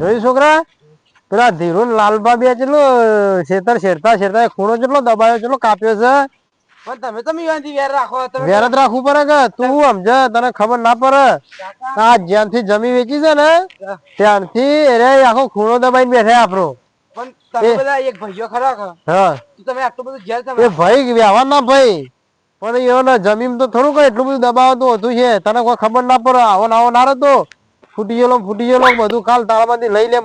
જોયું છોકરા? પેલા ધીરુ ને લાલબા બે ચેટલો શેતર શેરતા શેરતા ખૂણો જેટલો દબાયો ચેટલો કાપ્યો છે? પણ તમે તમે યુવાનથી વેર રાખો તમે વેરત રાખવું પડે કે? તું સમજ? તને ખબર ના પડે? આ જ્યાંથી જમી વેચી છે ને ત્યાંથી અરે આખો ખૂણો દબાઈને બેઠા આપણો. પણ તમે બધા એક ભાઈઓ ખરા હા. તમે આટલું બધું જેલ એ ભાઈ વ્યવહાર ના ભાઈ. પણ જમીન તો થોડું એટલું બધું દબાવતું હતું છે. તને કોઈ ખબર ના પડે? આવો ને આવો ના રહેતો. ફૂટી ગયેલો ફૂટી ગયેલો બધું કાલ તાળામાંથી લઈ લે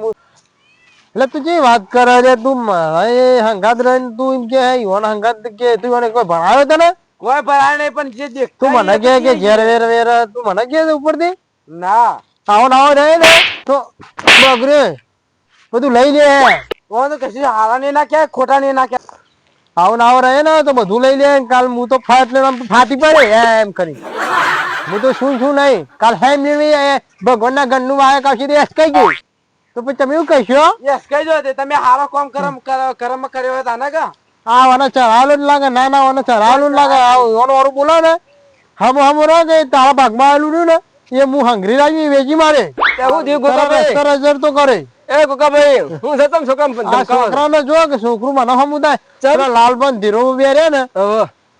એટલે તું જે વાત કરે છે? તું એ હંગાત રહીને તું એમ કે હંગાત કે તું એને કોઈ ભણાવ્યો તને? કોઈ ભરાય નહીં પણ જે દેખ તું મને કે કે ઘેર વેર વેર તું મને કે ઉપરથી? ના. આવો નાવો રહે ને તો બગરે બધું લઈ લે. કોણ તો કશું હારા નહીં નાખ્યા ખોટા નહીં નાખ્યા આવો નાવો રહે ને તો બધું લઈ લે. કાલ હું તો ફાટ ફાટી પડે એમ કરી. હું તો શું છું નહીં. કાલ હેમ નહીં ભગવાનના ઘરનું વાય કાશી દે કઈ ગયું તો પછી તમે એવું કહેશો? યસ કહી દો તમે હારો કામ કરમ કર- કર્મ કર્યો હોય તાને કા આ વાને ચઢાવેલું જ લાગે ના ના વાને ચઢાવેલું જ લાગે. ઓનો ઓરું બોલો ને. હમ હમ રો કે તારા ભાગમાં આવેલું ને. એ હું હંગરી રાખી વેચી મારે. એવું થયું ગોકાભાઈ રસ્તા રજર તો કરે. એ ગોકાભાઈ હું છે તમે છોકરા છોકરાને જો કે છોકરું મને સમુદાય લાલબન ધીરો બે રે ને.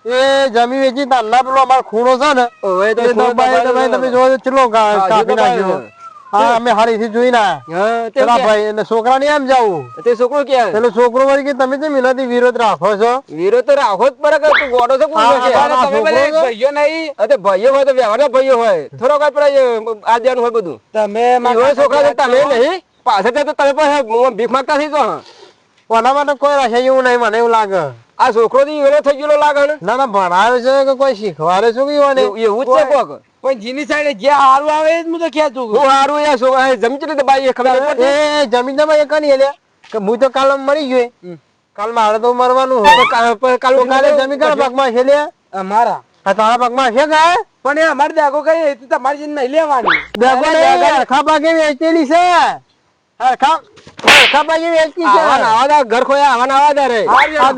એ જમી વેચી તાંડા પેલો અમારો ખૂણો છે ને હવે તો દબાઈ તમે જોવો ચલો કા- કાપી નાખ્યો. હા અમે હારીથી જોઈ ના પેલા ભાઈ એટલે છોકરા ને એમ જાવું. તે છોકરો ક્યાં પેલો છોકરો વળી કે તમે જે મિલાતી વિરોધ રાખો છો? વિરોધ તો રાખો જ પડે કે તું ગોડો છે કોણ છે. તમે એક ભાઈઓ નહીં અરે ભાઈઓ હોય તો વ્યવહારના ભાઈઓ હોય. થોડો કઈ પડે આદ્યાનું હોય બધું. તમે ઈવોય છોકરા છે તમે નહીં પાછળ તો તમે પણ ભીખ માંગતા થઈ તો. કોના માટે કોઈ રાખે એવું નહીં મને એવું લાગે. આ છોકરો થી વેલો થઈ ગયેલો લાગે ને? ના ના ભણાવે છે કે કોઈ શીખવાડે છે કે એવું એવું જ છે કોક. પણ જીની સાઈડે જે હારું આવે એ હું તો ખેંચું હું હારું યાર છોકરા એ જમી ચલી બાઈ ખબર એ જમીનમાં એક નહીં એટલે? કે હું તો કાલ મરી ગયો. કાલ મારે તો મરવાનું હોય. કાલ- કાલ જમીન કાના ભાગમાં છે લે અમારા હા તારા ભાગમાં છે કાંઈ? પણ એ અમારે દાગો કઈ તમારી જેને નહીં લેવાની. દાગો ને, હરખા ભાગે વેચેલી છે. હરખા છે. ઘર ખોયા રે. આ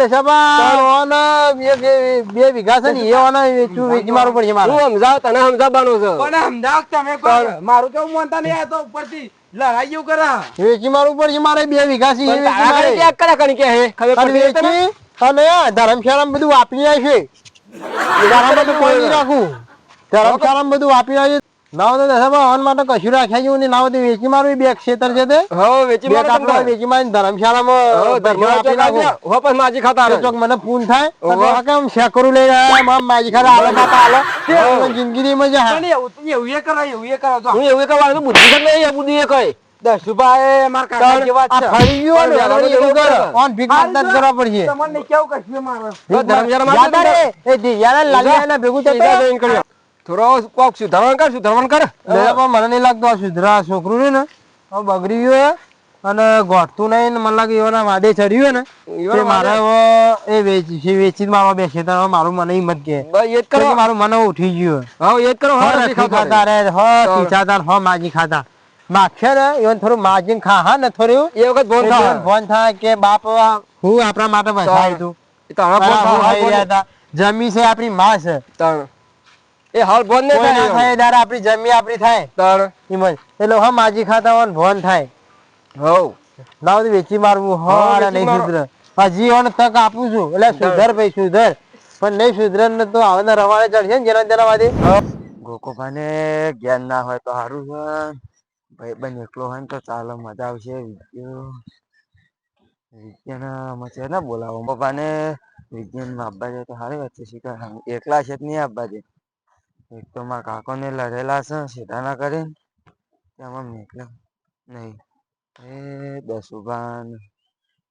બે વીઘા છે ને એ ઓને વેચી પડશે મારે. હું સમજાવ તને સમજાવવાનું છે. પણ તમે મારું કેવું માનતા નહીં આ તો ઉપરથી લડાઈ કરા. વેચી મારવું પડશે મારે બે વીઘા છે એ વેચી કરા કણી કે હે? ખબર અને વેચી અને ધર્મશાળામાં બધું આપી આવશે છે. ધર્મશાળામાં બધું આપી આવશે ના હોય તો દશામાં હવન માટે કશું રાખ્યા જેવું નહીં. ના તો વેચી મારું બે ક્ષેત્ર છે તે. વેચી મારો. વેચી ધર્મશાળામાં હો, પૈસા ધર્મશાળા વાપરી ચોક નાખું. આવ્યા. હો, પછી માજી ખાતા ચોક મને પૂન થાય. તો કેમ શેકરું મામ માજી ખાતા તે હા. એવું એ કરો એવું એ કરો હું એવું કહેવાનું છું, બુદ્ધિ નહીં, એ બુદ્ધિ એ કઈ. દસુભાઈ મારા કાકા જેવા છે. ફરી ગયો ને, એવું ઓન ભીખ કરવા પડશે તમને કેવું કશું મારે? તો? એ લાલિયાના ભેગું થતા જઈને કર્યો. થોડો કોક સુધારણ કર સુધારણ કર. પણ મને નહીં લાગતું આ સુધરા છોકરું ને હવે બગડી ગયું અને ગોઠતું નહીં ને મને લાગે એવાના વાદે ચડ્યું ને એવાના મારે એ વેચી વેચી મારવા બેસે તો મારું મને હિંમત કે. એ જ કરો. મારું મને ઉઠી ગયું હા એ જ કરો હો નથી ખાતા. રે હો ખીચાતા હો માજી ખાતા માખે ને even થોડું માજીને ખા હા ને થોડું એ વખત ફોન થાય ફોન થાય કે બાપ હું આપણા માટે તું. હતા. જમી છે આપણી માં છે. એ હાલ ભોન ને કોઈ ના થાય થાય ત્યારે આપણી જમી આપણી થાય. તાણ. એમ એટલે હા માજી ખાતા હોય ભોન થાય. હોવ. લાવ વેચી મારવું. હો નહીં મારો. હજી ઓને તક આપું છું. એટલે સુધર ભાઈ સુધર. પણ નહીં સુધર ને તો આવના રવાડે ચડશે ને જેના તેના વાદે. ગોકોભાને જ્ઞાન ના હોય તો સારું છે. ભાઈ બન એકલો હોય ને તો ચાલો મજા આવશે. વિદ્યો. વિજ્ઞાન છે ને બોલાવો. પપ્પાને વિજ્ઞાનમાં આપવા જાય તો સારી વાત છે. શીખવા એકલા છે જ નહીં આપવા દે એક તો મારા કાકોને લડેલા છે સીધા ના કરે તેમાં મેકલા નહીં એ દસ ઊભા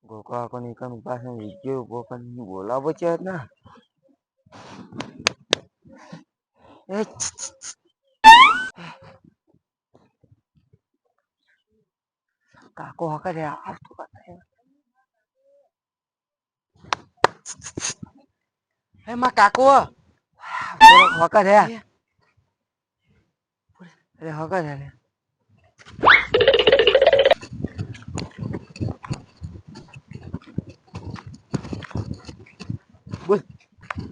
ગોકો આકો નીકળ ઊભા છે વિજ્ઞો ઊભો પણ બોલાવો છે જ ને એ કાકો હકે રે આ તો কথা હે માં કાકો હકે રે અરે હકા રે બોલ.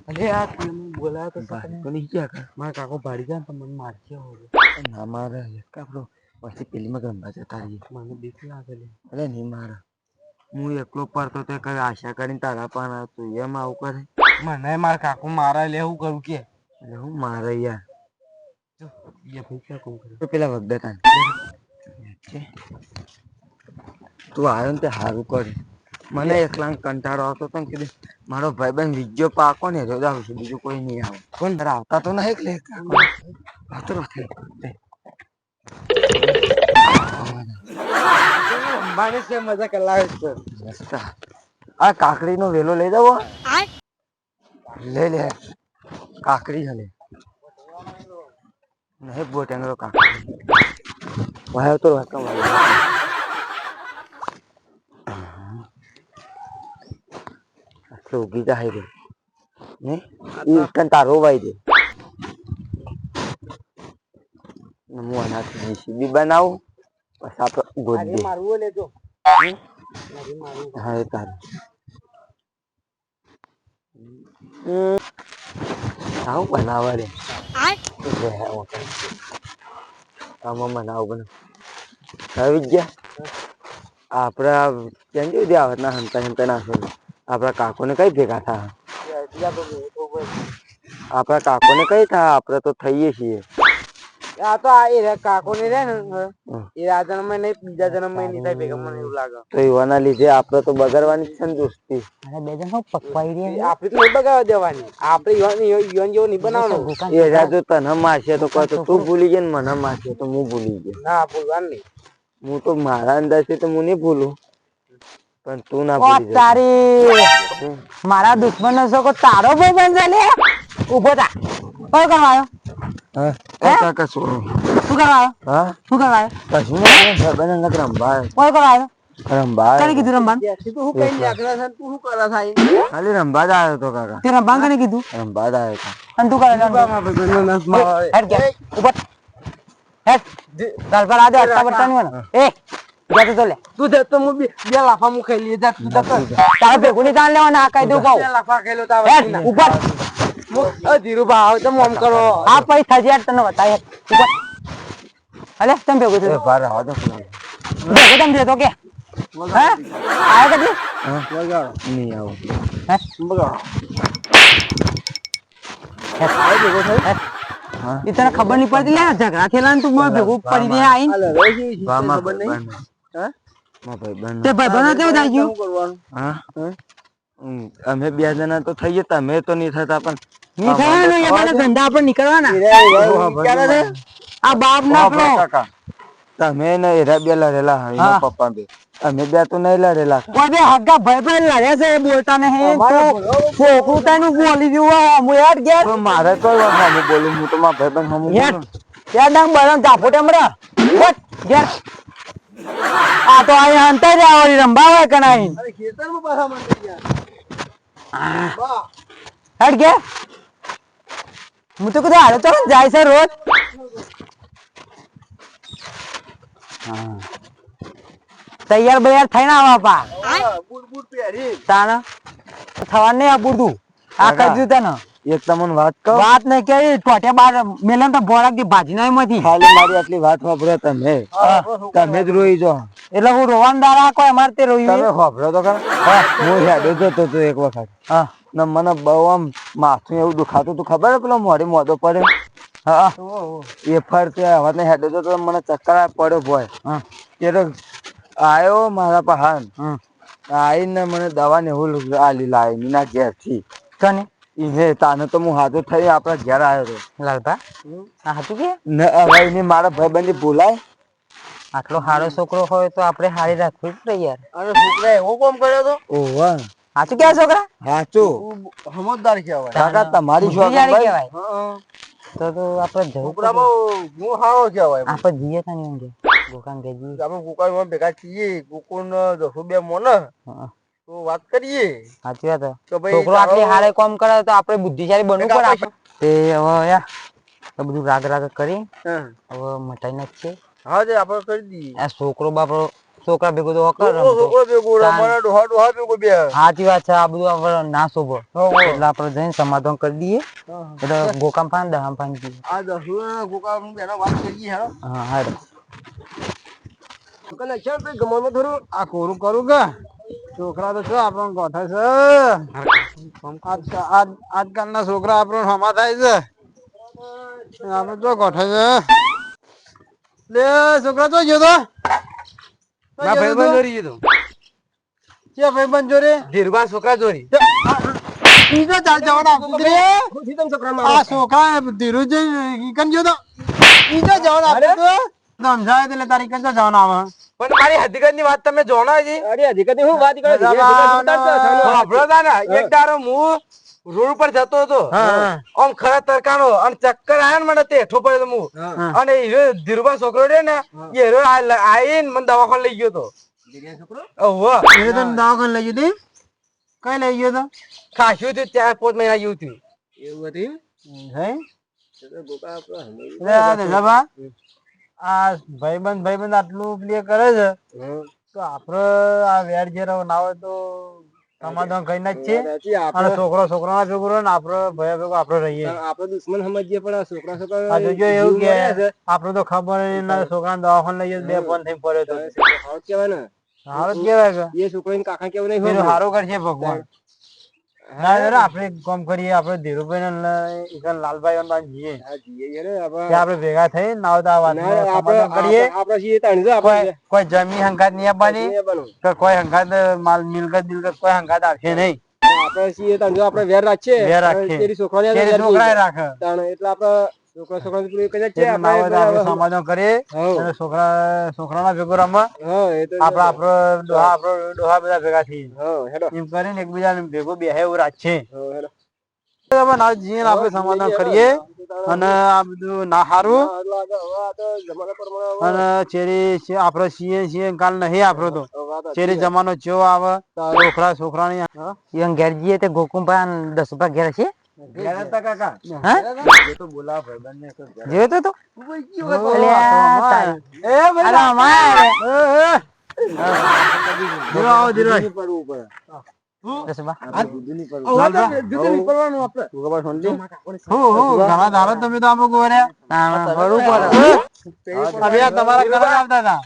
અરે આ તું બોલાયો તો ભાઈ કોની ક્યાં કર મારા કાકો ભાડી જાય તો મને મારશે હવે. ના મારે કાપડો પછી પેલીમાં ગંભા જતા રહીએ. મને બીક લાગેલી અરે નહીં મારે. હું એકલો પડતો તે કઈ આશા કરીને તારા પણ તું એમ આવું કરે? મને માર કાકુ મારા લે હું કરું કે? હું મારે યાર એ ભાઈ ક્યાં કોણ કરે તો પેલા વગડતા તું આવ્યો ને તે સારું કર મને એકલા કંટાળો આવતો તો કીધું મારો ભાઈબંધ વિજ્જો પાકો ને રોજ આવશે બીજું કોઈ નહીં આવે કોણ તારા આવતા તો નહીં એટલે થઈ અંબાણી છે મજા કલાવે છે આ કાકડી નો વેલો લઈ જવો લે લે કાકડી હલે નહીં બોટેંગરો કાકડી વાયો તો વાતો આટલું ઉગી જાય રે ને ઈ કન તારો વાઈ દે ને હું આનાથી જીસીબી બનાવું પછી આપણે ગોદ મારવું લેજો હા એ તારું આવું બનાવવા રે આમાં બનાવું બનાવ આવી ગયા આપડા કેમ જેવું દે આવત ના હંતા હંતા ના શું આપડા કાકોને કઈ ભેગા થા આપડા કાકોને કઈ થા આપણે તો થઈએ છીએ. આ તો આ એ કાકો ને રે ને એ આ જન્મ નહીં બીજા જન્મ નહીં થાય ભેગા મને એવું લાગે. તો એવાના લીધે આપડે તો બગાડવાની જ છે ને દોસ્તી. આપડે તો બગાડવા દેવાની. આપડે યુવાન યુવાન જેવો નહીં બનાવવાનો. એ રાજો તને મારશે તો કહે તું ભૂલી ગયે ને મને મારશે તો હું ભૂલી ગયો. ના ભૂલવાનું નહીં. હું તો મારા અંદાજથી તો હું નહીં ભૂલું. પણ તું ના ભૂલી તારી. મારા દુશ્મન નો તારો ભાઈ બનશે લે? ઊભો થા. કોઈ કરવા આવ્યો? હા? હે? કાકા શું શું કરવા હા? શું કરવા કશું નહીં ભાઈબંધ અંગત રંભા કોઈ કરવા રંભા તને કીધું રમવાન? તું શું કઈ નીકળે છે તું શું કરે થાય? ખાલી રંભા જ આવ્યો તો કાકા. તે રમવાન કને કીધું? રંભા જ આવ્યો તો. અને તું કરે હેડ કે થા. હેડ. ચાલ પર આજો અટ્ટા બટ્ટા નહીં મને એ જા તું લે. તું દે તો હું બે લાફા હું ખાઈ લઈએ જા તું તો. તારે ભેગું નહીં તાણ લેવાના આ કહી દઉં કહું બે લાફા ખાઈ લો તા હેડ ઉપર ધીરુભા આવ તો મોમ કરો. આ પૈસા થજી તને બતાય અલે તમે ભેગું થયું? ભાર આવો તો ભેગું તમે થયો કે? હે? આવ્યો કદી હા? નહીં આવું. હે? હા? એ તને ખબર નહીં પડતી? લે ઝઘડા થયેલા ને તું ભેગું પડી દે આઈ તે કેવું ગયું? હા? અમે બે જણા તો થઈ જતા તમે તો નહીં થતા પણ ની થાય ને એ બધા ધંધા પર નીકળવાના. આ બાપ ના ભાઈ. તમે ને એરા બે લડેલા હા, પપ્પા બે. અમે બે તો નહીં લડેલા કોઈ બે ભાઈ ભાઈ છે એ બોલતા નહીં છોકરું તાનું બોલી. જેવું હું યાર ઘેર. તો મારે તો હું બોલું હું તો મારા ભાઈબંધ સામું યાર યાર ડાંગ બરામ જાફો ટેમડા. આ તો અહીંયા અંતર આવડી રંબા હોય કે નહીં? ખેતરમાં પાછા મંડી ગયા. હેડ હું તો કીધું હાલે તો જાય છે રોજ. તૈયાર બૈયાર થઈને આવા પા બૂટ બૂટ પહેરી. તાને થવાનું નહીં આ બુડું. આ. કરી તને. એક તમને વાત કહું? વાત નહીં કે ટોટે બાર મેલન તો ભોળકથી ભાજી નાયમાંથી ખાલી મારી આટલી વાત વાપરો તમે. તમે જ રોઈ જો એટલે હું રોવાન દારા કોઈ અમારે તે તમે રોયું વાપરો તો ખરા. હું હેડો તો તો એક વખત. હા. ને મને બહુ આમ માથું એવું દુખાતું હતું ખબર પેલો મોઢે મોઢો પડે હા. એ ફરતે હવે ને હેડો તો મને ચક્કર પડ્યો ભોય. એ તો આવ્યો મારા પહાન. હમ આઈને મને દવા ને એવું આલી લાવી મીના ઘેરથી કને ઈને તાને તો હું હાથો થઈ આપણા ઘેર આવ્યો હતો લાલભા? આ હતું કે? ને હવે એને મારા ભાઈબંધી બોલાય. આટલો સારો છોકરો હોય તો આપણે હારી રાખવું પડે યાર. અરે છોકરા એવો કોમ કર્યો તો? ઓવા. સાચું ક્યાં છોકરા? સાચું સમજદાર કહેવાય. કાકા તમારી બુદ્ધિશાળી કહેવાય. તો તો આપણે જવું છોકરા બહુ હું સારો કહેવાય. આપણે જઈએ તા નહીં ઊંઘે. ગોકાન કે જઈએ આપણે માં ભેગા છીએ ગોકુન દસો બે મોન. તો વાત કરીએ. સાચી વાત તો ભાઈ છોકરો આટલી હારે કામ કરે તો આપણે બુદ્ધિશાળી બનવું પડે આપણે. તે હવે યાર બધું રાગ રાગ કરી. હવે મટાઈ નાખીએ. હા જે આપણે કરી દઈએ. આ છોકરો બાપરો છોકરા ભેગો તો વકર છોકરો ભેગો રમવાના ડોહા ડોહા ભેગો બે સાચી વાત છે આ બધું આપણે ના શોભો. એટલે આપણે જઈને સમાધાન કરી દઈએ. એટલે ગોકામ ફાન દહામ ફાન જઈએ આ બેનો વાત કરીએ હા હારે છે ભાઈ ગમવામાં થોડું આ કોરું કરું કે? છોકરા તો શું આપણને ગોઠે છે. આજ- આજ- આજકાલના છોકરા આપણને હમા થાય છે. આપણે જો ગોઠે છે. લે છોકરા તો ગયો તો તો. મારા ભાઈબંધ જોરી જોડી કે ભાઈબંધ જોરે ધીરબા છોકરા જોરી બીજો ચાલ જવાના આપું રે ખુશી તમ છોકરા આ છોકરા ધીરુ કન જો તો. બીજો જવાના આપું તો સમજાય એટલે તારી કન જવાના આવે. પણ મારી હકીકતની વાત તમે જાણો જી અરે હકીકત હું વાત કરો છે? સાંભળો તા ને. એક દાડો હું રોડ ઉપર જતો હતો. આમ ખરા તરકાનો અને ચક્કર આયા ને મને તે હેઠો પડ્યો હું. અને હીરો ધીરુબા છોકરો રે ને એ હીરો આઈને મને દવાખાને લઈ ગયો તો ઓહો એ તો દવાખાને લઈ ગયો કઈ લઈ ગયો તો? ખાસ્યું થયું ત્યાં પાંચ મહિના જેવું થયું. એવું હતું હે? આ ભાઈબંધ ભાઈબંધ આટલું પ્લે કરે છે. તો આપડે આ વેર જે ના હોય તો સમાધાન કઈ ના છે. અને છોકરો છોકરા ના છોકરો ને આપડે ભયા ભેગો આપડે રહીએ. આપડે દુશ્મન સમજીએ પણ છોકરા છોકરા જોજો એવું કે આપડે તો ખબર નહીં છોકરા દવાખાને લઈએ બે ફોન થઈ પડ્યો તો. કેવાય ને. સારું કેવાય એ છોકરો કાકા કેવું નહીં સારું કરશે ભગવાન. ના યાર આપણે કામ કરીએ આપણે ધીરુભાઈ ને લાલભાઈ ને જઈએ. આપણે- ભેગા થઈ ના આવતા આપણે- કરીએ. આપણે- આપણે છીએ તાણી કોઈ આપણે કોઈ જમી હંગાત નહીં આપવાની કે કોઈ હંગાત માલ મિલકત બિલકત કોઈ હંગાત આપશે નહીં. આપણે છીએ તાણી આપણે વેર રાખીએ. વેર રાખીએ. છોકરા નહીં. રાખે. એટલે આપણે છોકરા આપણે સમાધાન કરીએ. અને છોકરા છોકરાના ભેગો રમે હા, એ તો આપણે આપણો ડોહા આપણો ડોહા બધા ભેગા થઈએ. એમ કરીને એકબીજાને ભેગો બેહે એવું રાખીએ હા, હેડો. હવે ના જઈએ ને આપણે સમાધાન કરીએ. અને આ બધું ના હારું. અને ચેરી છે આપણો સીએ સીએ કાલ નહીં આપડો તો. ચેરી જમાનો ચેવો આવે. છોકરા છોકરાની ઘેર જઈએ તે ગોકુંભા ને દસુભા ઘેર છે. તમારા આવતા હતા?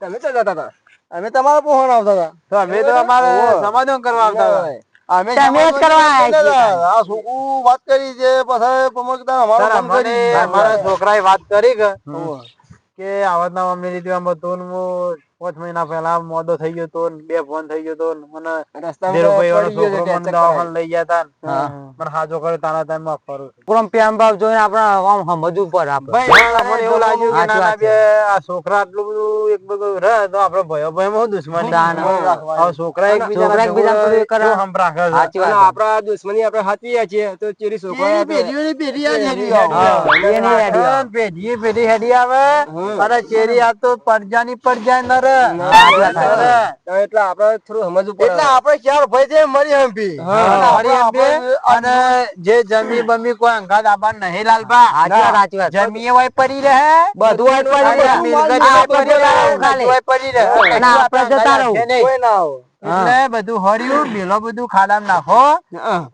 તમે તો જતા હતા? અમે તમારા પોહણ આવતા હતા. તો અમે તો અમારે સમાધાન કરવા આવતા હતા. અમે તમે જ કરવા આયા છીએ. આ છોકરું વાત કરી છે પછી પ્રમોદ અમારો સર, કરી. અમારા છોકરાએ વાત કરી કે કે આવતના મમ્મી રીતે આમ હું પાંચ મહિના પહેલા મોડો થઈ ગયો તો બે ફોન થઈ ગયો તો મને રસ્તામાં ધીરુભાઈ વાળો છોકરો મને દવાખાને લઈ ગયા તા. મને હાજો કરે તારા ટાઈમમાં ફરું પૂરમ પૂરો પ્રેમ ભાવ જોઈને આપણે આમ સમજવું પડે આપણે મને એવું લાગ્યું કે નાના બે આ છોકરા આટલું બધું એક બધું રહે તો આપણે ભયો ભયો માં દુશ્મની. છોકરા એક છોકરા એક બીજા કરે. સંભળાવે છે. સાચી વાત આપણા દુશ્મની આપણે છીએ તો ચેરી છોકરા પેઢી ની પેઢી આ પેઢી હેડી આવે. પેઢી પેઢી હેડી આવે અરે ચેરી આ તો પરજાની પરજા ન રહે. તો એટલે આપણે થોડું સમજવું પડે. એટલે આપણે ચાર ભાઈ છે મરી હંપી અને ફરી અને જે જમી બમી કોઈ અંગાત આબાન નહીં લાલબા. સાચી વાત, જમીએ હોય પડી રહે. બધું હોય પડી રહે. મિલકત પડી રહે, બધું ખાલી. બધું હોય પડી રહે. અને આપણે આપણે જતા રહું. કોઈ ના એટલે બધું હર્યું મેલો બધું ખાડામાં નાખો.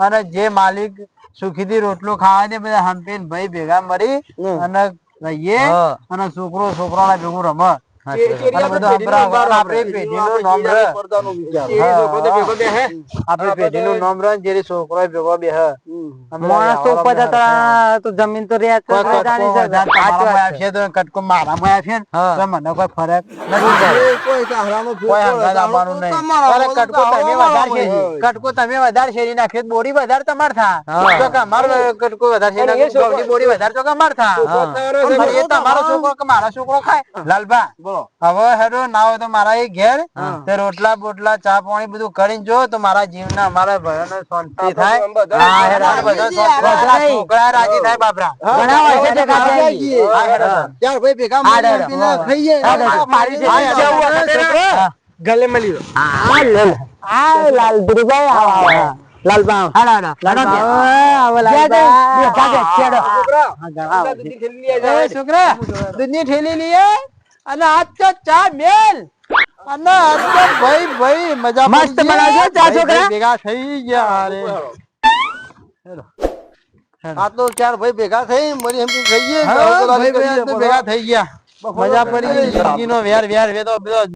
અને જે માલિક સુખીથી રોટલો ખાવા દે બધા હંપીને ભાઈ ભેગા મરી અને રહીએ અને છોકરો છોકરાના ભેગું રમે જમીન તો કટકો છે. મને કોઈ ફરક તમે વધારે શેરી શેરી બોડી વધારે તમાર થા હા. તો કે અમારો કટકો વધારે બોડી વધારે તો કે થા તમારો છોકરો કે મારો છોકરો ખાય. લાલભા બોલો. હવે હેડો ના હોય તો મારા એ ઘેર તે રોટલા બોટલા ચા પાણી બધું કરીને જો તો મારા જીવના અમારા ભાઈઓને શાંતિ થાય. છોકરા રાજી થાય. બાપરા. મરી. ગલે મળી આ લાલ હેડો. છોકરા, દૂધની થેલી લઈએ અને આજ તો ચા મેલ. અને આજ તો ભાઈ ભાઈ મજા મસ્ત બનાવજો ચા છોકરા. ભેગા થઈ ગયા અરે આ તો ચાર ભાઈ ભેગા થઈ મરી એમ થઈ તો ભેગા થઈ ગયા. મજા પડી ગઈ. જિંદગીનો વેર વેર વેતો બધો